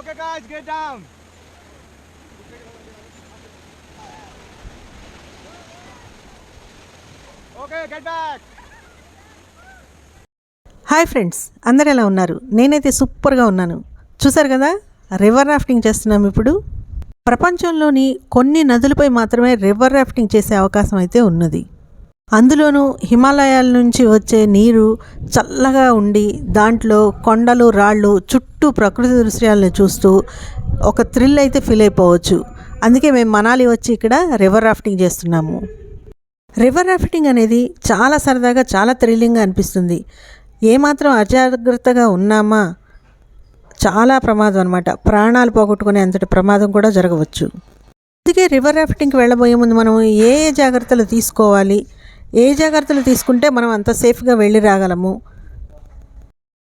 Okay, guys, get down. Okay, get back. Hi friends అందరు ఎలా ఉన్నారు? నేనైతే సూపర్గా ఉన్నాను. చూసారు కదా? రివర్ రాఫ్టింగ్ చేస్తున్నాం ఇప్పుడు. ప్రపంచంలోని కొన్ని నదులపై మాత్రమే రివర్ రాఫ్టింగ్ చేసే అవకాశం అయితే ఉన్నది. అందులోనూ హిమాలయాల నుంచి వచ్చే నీరు చల్లగా ఉండి దాంట్లో కొండలు రాళ్ళు చుట్టూ ప్రకృతి దృశ్యాలను చూస్తూ ఒక థ్రిల్ అయితే ఫీల్ అయిపోవచ్చు. అందుకే మేము మనాలి వచ్చి ఇక్కడ రివర్ రాఫ్టింగ్ చేస్తున్నాము. రివర్ రాఫ్టింగ్ అనేది చాలా సరదాగా చాలా థ్రిల్లింగ్గా అనిపిస్తుంది. ఏమాత్రం అజాగ్రత్తగా ఉన్నామా? చాలా ప్రమాదం అనమాట ప్రాణాలు పోగొట్టుకునే అంతటి ప్రమాదం కూడా జరగవచ్చు. అందుకే రివర్ రాఫ్టింగ్కి వెళ్ళబోయే ముందు మనం ఏ జాగ్రత్తలు తీసుకోవాలి? ఏ జాగ్రత్తలు తీసుకుంటే మనం అంత సేఫ్గా వెళ్ళి రాగలము?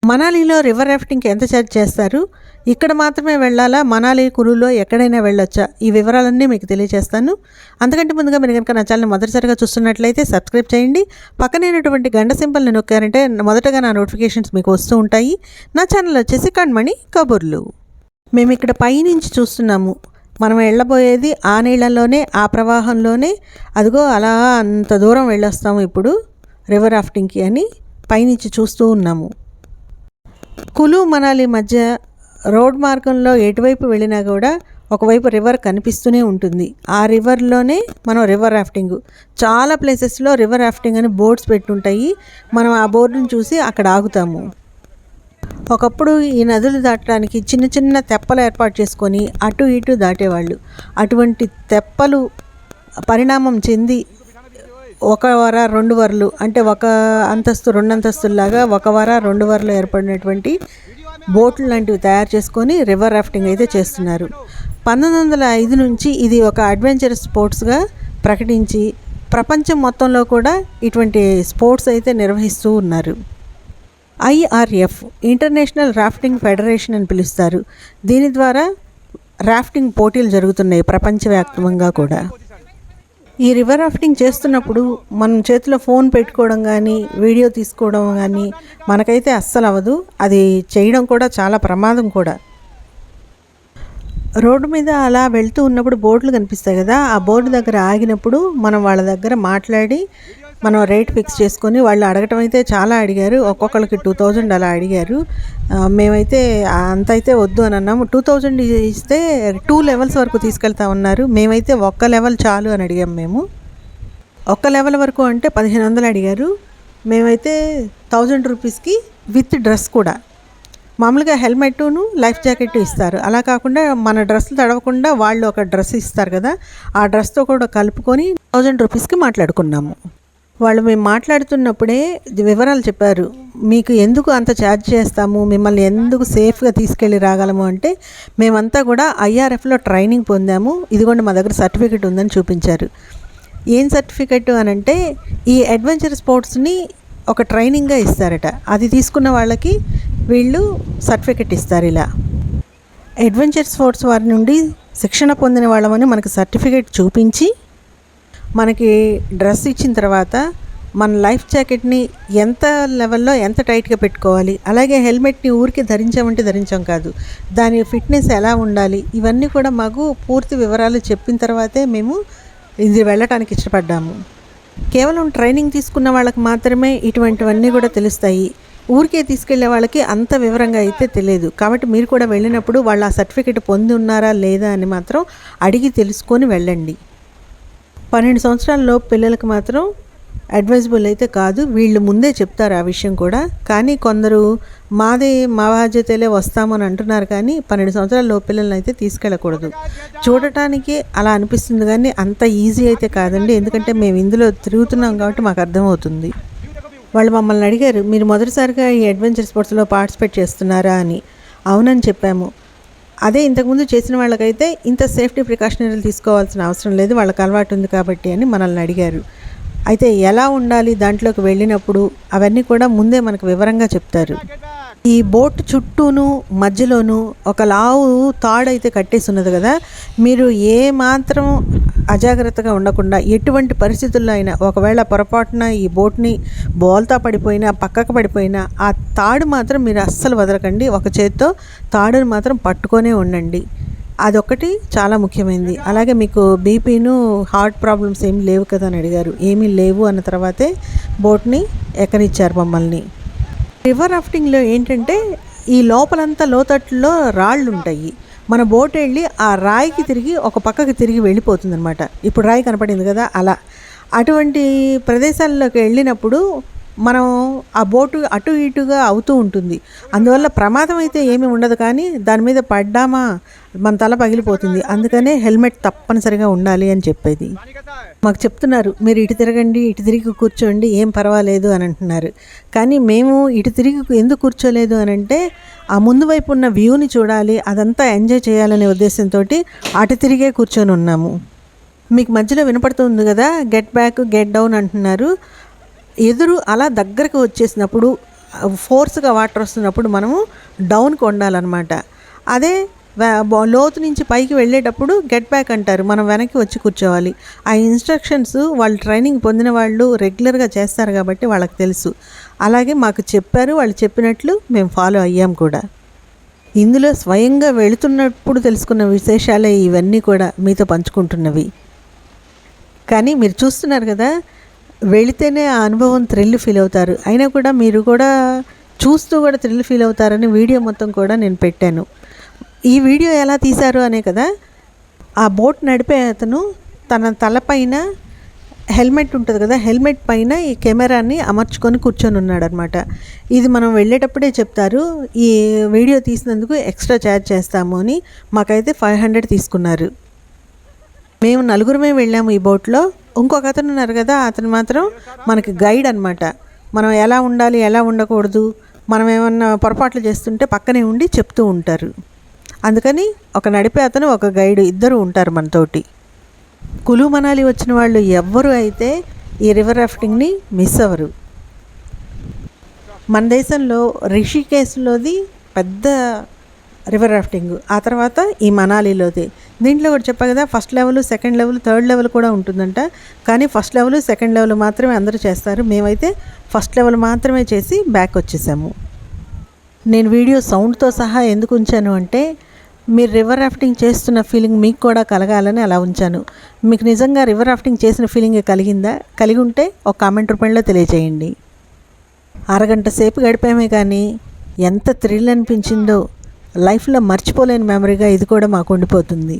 మనాలిలో రివర్ రాఫ్టింగ్కి ఎంత ఛార్జ్ చేస్తారు? ఇక్కడ మాత్రమే వెళ్ళాలా? మనాలి కురులో ఎక్కడైనా వెళ్ళొచ్చా? ఈ వివరాలన్నీ మీకు తెలియజేస్తాను. అంతకంటే ముందుగా మీరు కనుక నా ఛానల్ మొదటిసారిగా చూస్తున్నట్లయితే సబ్స్క్రైబ్ చేయండి. పక్కనైనటువంటి గంట సింబల్ని నొక్కారంటే మొదటగా నా నోటిఫికేషన్స్ మీకు వస్తూ ఉంటాయి. నా ఛానల్ వచ్చేసి కణ్మణి కబుర్లు. మేము ఇక్కడ పైనుంచి చూస్తున్నాము. మనం వెళ్ళబోయేది ఆ నీళ్ళలోనే ఆ ప్రవాహంలోనే. అదిగో అలా అంత దూరం వెళ్ళొస్తాము ఇప్పుడు రివర్ రాఫ్టింగ్కి అని పైనుంచి చూస్తూ ఉన్నాము. కులు మనాలి మధ్య రోడ్ మార్గంలో ఎటువైపు వెళ్ళినా కూడా ఒకవైపు రివర్ కనిపిస్తూనే ఉంటుంది. ఆ రివర్లోనే మనం రివర్ రాఫ్టింగ్ చాలా ప్లేసెస్లో రివర్ రాఫ్టింగ్ అని బోర్డ్స్ పెట్టుంటాయి. మనం ఆ బోర్డుని చూసి అక్కడ ఆగుతాము. ఒకప్పుడు ఈ నదులు దాటడానికి చిన్న చిన్న తెప్పలు ఏర్పాటు చేసుకొని అటు ఇటు దాటేవాళ్ళు. అటువంటి తెప్పలు పరిణామం చెంది ఒక వర రెండు వరలు అంటే ఒక అంతస్తు రెండు అంతస్తుల్లాగా ఒక వర రెండు వరలు ఏర్పడినటువంటి బోట్లు లాంటివి తయారు చేసుకొని రివర్ రాఫ్టింగ్ అయితే చేస్తున్నారు. పంతొమ్మిది వందల ఐదు నుంచి ఇది ఒక అడ్వెంచర్ స్పోర్ట్స్గా ప్రకటించి ప్రపంచం మొత్తంలో కూడా ఇటువంటి స్పోర్ట్స్ అయితే నిర్వహిస్తూ ఉన్నారు. ఐఆర్ఎఫ్ ఇంటర్నేషనల్ రాఫ్టింగ్ ఫెడరేషన్ అని పిలుస్తారు. దీని ద్వారా రాఫ్టింగ్ పోటీలు జరుగుతున్నాయి ప్రపంచవ్యాప్తంగా కూడా. ఈ రివర్ రాఫ్టింగ్ చేస్తున్నప్పుడు మనం చేతిలో ఫోన్ పెట్టుకోవడం కానీ వీడియో తీసుకోవడం కానీ మనకైతే అస్సలు అవ్వదు. అది చేయడం కూడా చాలా ప్రమాదం కూడా. రోడ్డు మీద అలా వెళ్తూ ఉన్నప్పుడు బోర్డులు కనిపిస్తాయి కదా ఆ బోర్డు దగ్గర ఆగినప్పుడు మనం వాళ్ళ దగ్గర మాట్లాడి మనం రేట్ ఫిక్స్ చేసుకొని వాళ్ళు అడగటం అయితే చాలా అడిగారు. ఒక్కొక్కరికి టూ థౌజండ్ అలా అడిగారు. మేమైతే అంత అయితే వద్దు అని అన్నాము. టూ థౌజండ్ ఇస్తే టూ లెవెల్స్ వరకు తీసుకెళ్తా ఉన్నారు. మేమైతే ఒక్క లెవెల్ చాలు అని అడిగాం మేము. ఒక్క లెవెల్ వరకు అంటే పదిహేను వందలు అడిగారు. మేమైతే థౌజండ్ రూపీస్కి విత్ డ్రెస్ కూడా. మామూలుగా హెల్మెట్ను లైఫ్ జాకెట్ ఇస్తారు. అలా కాకుండా మన డ్రెస్సులు తడవకుండా వాళ్ళు ఒక డ్రెస్ ఇస్తారు కదా. ఆ డ్రెస్తో కూడా కలుపుకొని థౌజండ్ రూపీస్కి మాట్లాడుకున్నాము. వాళ్ళు మేము మాట్లాడుతున్నప్పుడే వివరాలు చెప్పారు. మీకు ఎందుకు అంత ఛార్జ్ చేస్తాము? మిమ్మల్ని ఎందుకు సేఫ్గా తీసుకెళ్ళి రాగలము అంటే మేమంతా కూడా ఐఆర్ఎఫ్లో ట్రైనింగ్ పొందాము. ఇదిగోండి మా దగ్గర సర్టిఫికెట్ ఉందని చూపించారు. ఏం సర్టిఫికెట్ అని అంటే ఈ అడ్వెంచర్ స్పోర్ట్స్ని ఒక ట్రైనింగ్గా ఇస్తారట. అది తీసుకున్న వాళ్ళకి వీళ్ళు సర్టిఫికెట్ ఇస్తారు ఇలా. అడ్వెంచర్ స్పోర్ట్స్ వారి నుండి శిక్షణ పొందిన వాళ్ళమని మనకు సర్టిఫికెట్ చూపించి మనకి డ్రెస్ ఇచ్చిన తర్వాత మన లైఫ్ జాకెట్ని ఎంత లెవెల్లో ఎంత టైట్గా పెట్టుకోవాలి అలాగే హెల్మెట్ని ఊరికి ధరించామంటే ధరించాం కాదు దాని ఫిట్నెస్ ఎలా ఉండాలి ఇవన్నీ కూడా మాకు పూర్తి వివరాలు చెప్పిన తర్వాతే మేము ఇది వెళ్ళటానికి ఇష్టపడ్డాము. కేవలం ట్రైనింగ్ తీసుకున్న వాళ్ళకి మాత్రమే ఇటువంటివన్నీ కూడా తెలుస్తాయి. ఊరికే తీసుకెళ్ళే వాళ్ళకి అంత వివరంగా అయితే తెలియదు. కాబట్టి మీరు కూడా వెళ్ళినప్పుడు వాళ్ళు ఆ సర్టిఫికేట్ పొంది ఉన్నారా లేదా అని మాత్రం అడిగి తెలుసుకొని వెళ్ళండి. పన్నెండు సంవత్సరాల్లో పిల్లలకు మాత్రం అడ్వైజబుల్ అయితే కాదు. వీళ్ళు ముందే చెప్తారు ఆ విషయం కూడా. కానీ కొందరు మాదే మా బాధ్యతలే వస్తామని అంటున్నారు కానీ పన్నెండు సంవత్సరాల లోపు పిల్లల్ని అయితే తీసుకెళ్ళకూడదు. చూడటానికి అలా అనిపిస్తుంది కానీ అంత ఈజీ అయితే కాదండి. ఎందుకంటే మేము ఇందులో తిరుగుతున్నాం కాబట్టి మాకు అర్థమవుతుంది. వాళ్ళు మమ్మల్ని అడిగారు మీరు మొదటిసారిగా ఈ అడ్వెంచర్ స్పోర్ట్స్లో పార్టిసిపేట్ చేస్తున్నారా? అని. అవునని చెప్పాము. అదే ఇంతకుముందు చేసిన వాళ్ళకైతే ఇంత సేఫ్టీ ప్రికాషనరీలు తీసుకోవాల్సిన అవసరం లేదు వాళ్ళకి అలవాటు ఉంది కాబట్టి అని మనల్ని అడిగారు. అయితే ఎలా ఉండాలి దాంట్లోకి వెళ్ళినప్పుడు అవన్నీ కూడా ముందే మనకు వివరంగా చెప్తారు. ఈ బోట్ చుట్టూను మధ్యలోను ఒక లావు తాడు అయితే కట్టేసి ఉన్నది కదా మీరు ఏ మాత్రం అజాగ్రత్తగా ఉండకుండా ఎటువంటి పరిస్థితుల్లో అయినా ఒకవేళ పొరపాటున ఈ బోట్ని బోల్తా పడిపోయినా పక్కకు పడిపోయినా ఆ తాడు మాత్రం మీరు అస్సలు వదలకండి. ఒక చేత్తో తాడుని మాత్రం పట్టుకొనే ఉండండి. అదొకటి చాలా ముఖ్యమైనది అలాగే మీకు బీపీను హార్ట్ ప్రాబ్లమ్స్ ఏమి లేవు కదా అని అడిగారు. ఏమీ లేవు అన్న తర్వాతే బోట్ని ఎక్కనిచ్చారు మమ్మల్ని. రివర్ రాఫ్టింగ్లో ఏంటంటే ఈ లోపలంతా లోతట్లో రాళ్ళు ఉంటాయి మన బోట్ వెళ్ళి ఆ రాయికి తిరిగి ఒక పక్కకి తిరిగి వెళ్ళిపోతుంది అనమాట ఇప్పుడు రాయి కనపడింది కదా అలా. అటువంటి ప్రదేశాల్లోకి వెళ్ళినప్పుడు మనం ఆ బోటు అటు ఇటుగా అవుతూ ఉంటుంది. అందువల్ల ప్రమాదం అయితే ఏమీ ఉండదు కానీ దాని మీద పడ్డామా మన తల పగిలిపోతుంది. అందుకనే హెల్మెట్ తప్పనిసరిగా ఉండాలి అని చెప్పేది. మాకు చెప్తున్నారు మీరు ఇటు తిరగండి ఇటు తిరిగి కూర్చోండి ఏం పర్వాలేదు అని అంటున్నారు. కానీ మేము ఇటు తిరిగి ఎందుకు కూర్చోలేదు అని అంటే ఆ ముందు వైపు ఉన్న వ్యూని చూడాలి అదంతా ఎంజాయ్ చేయాలనే ఉద్దేశంతో అటు తిరిగే కూర్చొని ఉన్నాము. మీకు మధ్యలో వినపడుతుంది కదా గెట్ బ్యాక్ గెట్ డౌన్ అంటున్నారు. ఎదురు అలా దగ్గరకు వచ్చేసినప్పుడు ఫోర్స్గా వాటర్ వస్తున్నప్పుడు మనము డౌన్కి ఉండాలన్నమాట అదే లోతు నుంచి పైకి వెళ్ళేటప్పుడు గెట్ బ్యాక్ అంటారు. మనం వెనక్కి వచ్చి కూర్చోవాలి. ఆ ఇన్స్ట్రక్షన్స్ వాళ్ళు ట్రైనింగ్ పొందిన వాళ్ళు రెగ్యులర్గా చేస్తారు కాబట్టి వాళ్ళకి తెలుసు. అలాగే మాకు చెప్పారు వాళ్ళు చెప్పినట్లు మేము ఫాలో అయ్యాం కూడా. ఇందులో స్వయంగా వెళుతున్నప్పుడు తెలుసుకున్న విశేషాలే ఇవన్నీ కూడా మీతో పంచుకుంటున్నవి. కానీ మీరు చూస్తున్నారు కదా వెళితేనే ఆ అనుభవం థ్రిల్ ఫీల్ అవుతారు. అయినా కూడా మీరు కూడా చూస్తూ కూడా థ్రిల్ ఫీల్ అవుతారని వీడియో మొత్తం కూడా నేను పెట్టాను. ఈ వీడియో ఎలా తీశారు అనే కదా ఆ బోట్ నడిపే అతను తన తలపైన హెల్మెట్ ఉంటుంది కదా హెల్మెట్ పైన ఈ కెమెరాని అమర్చుకొని కూర్చొని ఉన్నాడనమాట ఇది మనం వెళ్ళేటప్పుడే చెప్తారు ఈ వీడియో తీసినందుకు ఎక్స్ట్రా ఛార్జ్ చేస్తాము అని మాకైతే ఫైవ్ హండ్రెడ్ తీసుకున్నారు. మేము నలుగురమే వెళ్ళాము ఈ బోట్లో. ఇంకొక అతను ఉన్నారు కదా అతను మాత్రం మనకి గైడ్ అనమాట మనం ఎలా ఉండాలి ఎలా ఉండకూడదు మనం ఏమన్నా పొరపాట్లు చేస్తుంటే పక్కనే ఉండి చెప్తూ ఉంటారు. అందుకని ఒక నడిపే అతను ఒక గైడ్ ఇద్దరు ఉంటారు మనతోటి. కులు మనాలి వచ్చిన వాళ్ళు ఎవ్వరు అయితే ఈ రివర్ రాఫ్టింగ్ని మిస్ అవ్వరు. మన దేశంలో రిషికేశ్లోది పెద్ద రివర్ రాఫ్టింగ్ ఆ తర్వాత ఈ మనాలిలోది. దీంట్లో కూడా చెప్పా కదా first level second level third level కూడా ఉంటుందంట. కానీ ఫస్ట్ లెవెల్ సెకండ్ లెవెల్ మాత్రమే అందరూ చేస్తారు. మేమైతే ఫస్ట్ లెవెల్ మాత్రమే చేసి బ్యాక్ వచ్చేసాము. నేను వీడియో సౌండ్తో సహా ఎందుకు ఉంచాను అంటే మీరు రివర్ రాఫ్టింగ్ చేస్తున్న ఫీలింగ్ మీకు కూడా కలగాలని అలా ఉంచాను. మీకు నిజంగా రివర్ రాఫ్టింగ్ చేసిన ఫీలింగ్ కలిగిందా? కలిగి ఉంటే ఒక కామెంట్ రూపంలో తెలియజేయండి అరగంట సేపు గడిపామే కానీ ఎంత థ్రిల్ అనిపించిందో లైఫ్లో మర్చిపోలేని మెమరీగా ఇది కూడా మాకు ఉండిపోతుంది.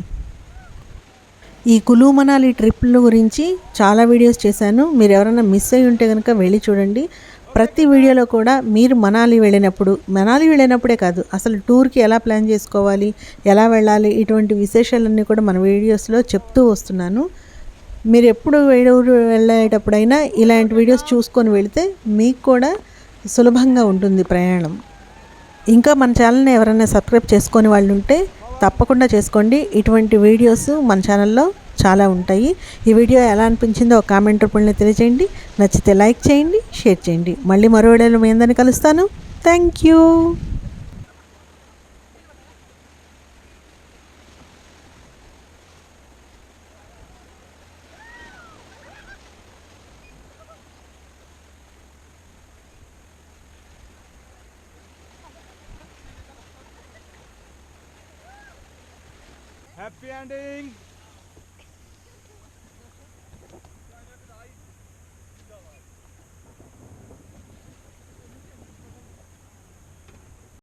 ఈ కులు మనాలి ట్రిప్ల గురించి చాలా వీడియోస్ చేశాను. మీరు ఎవరైనా మిస్ అయి ఉంటే కనుక వెళ్ళి చూడండి. ప్రతి వీడియోలో కూడా మీరు మనాలి వెళ్ళినప్పుడు మనాలి వెళ్ళినప్పుడే కాదు అసలు టూర్కి ఎలా ప్లాన్ చేసుకోవాలి ఎలా వెళ్ళాలి ఇటువంటి విశేషాలన్నీ కూడా మన వీడియోస్లో చెప్తూ వస్తున్నాను. మీరు ఎప్పుడు ఊరు వెళ్ళేటప్పుడైనా ఇలాంటి వీడియోస్ చూసుకొని వెళితే మీకు కూడా సులభంగా ఉంటుంది ప్రయాణం. ఇంకా మన ఛానల్ని ఎవరైనా సబ్స్క్రైబ్ చేసుకొని వాళ్ళు ఉంటే తప్పకుండా చేసుకోండి. ఇటువంటి వీడియోస్ మన ఛానల్లో చాలా ఉంటాయి. ఈ వీడియో ఎలా అనిపించిందో ఒక కామెంట్ రూపంలో తెలియజేయండి. నచ్చితే లైక్ చేయండి షేర్ చేయండి. మళ్ళీ మరో వీడియోలో మీ అందరిని కలుస్తాను. Thank you. Happy ending.